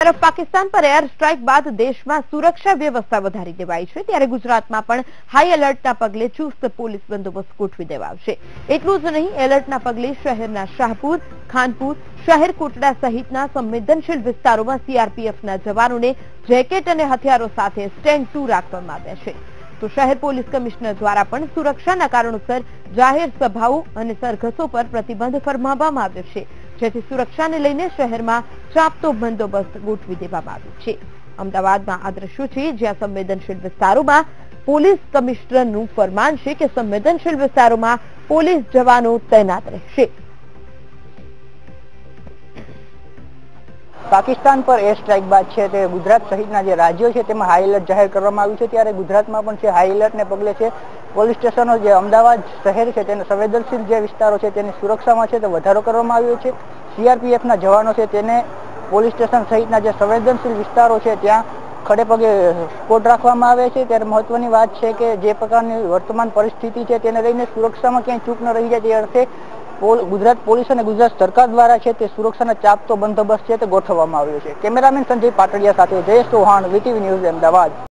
તરફ પાકિસ્તાન પર air strike બાદ દેશમાં સુરક્ષા વ્યવસ્થા વધારી દેવાઈ છે. ત્યારે ગુજરાતમાં પણ હાઈ એલર્ટના પગલે ચુસ્ત પોલીસ બંદોબસ્ત ગોઠવી દેવાશે. એટલું જ નહીં એલર્ટના પગલે શહેરના શાહપુર, ખાનપુર, શહેર કોટડા સહિતના સંવેદનશીલ વિસ્તારોમાં સીઆરપીએફના જવાનોને જેકેટ અને હથિયારો સાથે સ્ટેન્ડ ટુ રાખવામાં આવ્યા છે. તો શહેર પોલીસ કમિશનર દ્વારા પણ સુરક્ષાના કારણોસર જાહેર સભાઓ અને સરઘસો પર પ્રતિબંધ ફરમાવવામાં આવ્યો છે. જેથી સુરક્ષાને લઈને શહેરમાં ચાપતો બંદોબસ્ત ગોઠવી દેવામાં આવ્યો છે. અમદાવાદમાં આ દ્રશ્યો છે, જ્યાં સંવેદનશીલ વિસ્તારોમાં પોલીસ કમિશનરનું ફરમાન છે કે સંવેદનશીલ વિસ્તારોમાં પોલીસ જવાનો તૈનાત રહેશે. પાકિસ્તાન પર એર સ્ટ્રાઇક બાદ છે તે ગુજરાત સહિતના જે રાજ્યો છે તેમાં હાઈ એલર્ટ જાહેર કરવામાં આવ્યું છે. ત્યારે ગુજરાતમાં પણ છે હાઈ એલર્ટને પગલે છે પોલીસ સ્ટેશનો જે અમદાવાદ શહેર છે તેને સંવેદનશીલ જે વિસ્તારો છે તેની સુરક્ષામાં છે તે વધારો કરવામાં આવ્યો છે. સીઆરપીએફના જવાનો છે, તેને પોલીસ સ્ટેશન સહિતના જે સંવેદનશીલ વિસ્તારો છે, ત્યાં ખડે પગે સ્કોટ રાખવામાં આવે છે. ત્યારે મહત્વની વાત છે કે જે પ્રકારની વર્તમાન પરિસ્થિતિ છે, તેને લઈને સુરક્ષામાં ક્યાંય ચૂક ન રહી જાય. તે અર્થે ગુજરાત પોલીસ અને ગુજરાત સરકાર દ્વારા છે, તે સુરક્ષાના ચાપતો બંદોબસ્ત છે, તે ગોઠવવામાં આવ્યો છે. કેમેરામેન સંજય પાટડિયા સાથે જયેશ ચૌહાણ, વીટીવી ન્યૂઝ, અમદાવાદ.